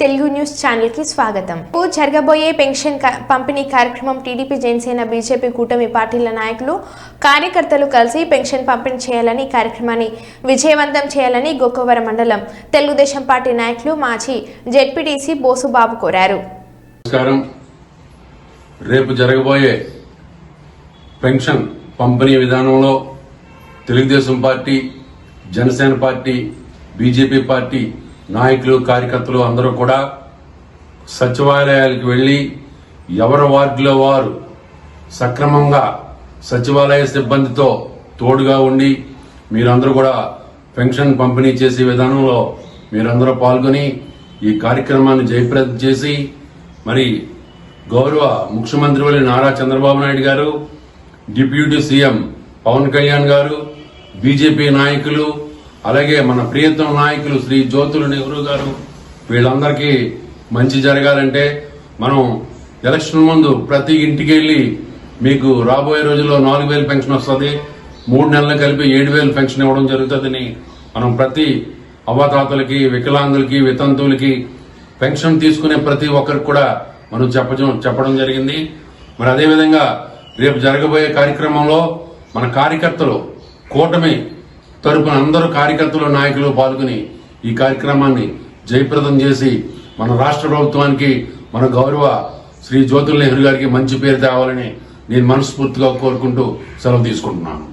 Telugu news ఛానల్కి స్వాగతం జరగబోయే పెన్షన్ పంపిణీ కార్యక్రమం టీడీపీ జనసేన బీజేపీ కూటమి పార్టీల నాయకులు కార్యకర్తలు కలిసి పెన్షన్ పంపిణీ చేయాలని కార్యక్రమాన్ని విజయవంతం చేయాలని గోకవరం మండలం తెలుగుదేశం పార్టీ నాయకులు మాజీ జెడ్పీటీసీ బోసుబాబు కోరారు. నమస్కారం. రేపు జరగబోయే పెన్షన్ పంపిణీ విధానంలో Telugu Desam party Janasena party BJP party నాయకులు కార్యకర్తలు అందరూ కూడా సచివాలయాలకు వెళ్ళి ఎవరి వార్డులో వారు సక్రమంగా సచివాలయ సిబ్బందితో తోడుగా ఉండి మీరందరూ కూడా పెన్షన్ పంపిణీ చేసే విధానంలో మీరందరూ పాల్గొని ఈ కార్యక్రమాన్ని జయప్రదం చేసి మరి గౌరవ ముఖ్యమంత్రి వల్లి నారా చంద్రబాబు నాయుడు గారు డిప్యూటీ సీఎం పవన్ కళ్యాణ్ గారు బీజేపీ నాయకులు అలాగే మన ప్రియతమ నాయకులు శ్రీ జ్యోతులు నెహ్రూ గారు వీళ్ళందరికీ మంచి జరగాలంటే మనం ఎలక్షన్ ముందు ప్రతి ఇంటికి వెళ్ళి మీకు రాబోయే రోజుల్లో నాలుగు వేలు పెన్షన్ వస్తుంది మూడు నెలలు కలిపి ఏడు వేలు పెన్షన్ ఇవ్వడం జరుగుతుందని మనం ప్రతి అవతాతలకి వికలాంగులకి వితంతువులకి పెన్షన్ తీసుకునే ప్రతి ఒక్కరికి కూడా మనం చెప్పడం చెప్పడం జరిగింది. మరి అదేవిధంగా రేపు జరగబోయే కార్యక్రమంలో మన కార్యకర్తలు కూటమి తరపున అందరూ కార్యకర్తలు నాయకులు పాల్గొని ఈ కార్యక్రమాన్ని జయప్రదం చేసి మన రాష్ట్ర ప్రభుత్వానికి మన గౌరవ శ్రీ జ్యోతుల్ నెహ్రూ గారికి మంచి పేరు తేవాలని నేను మనస్ఫూర్తిగా కోరుకుంటూ సెలవు తీసుకుంటున్నాను.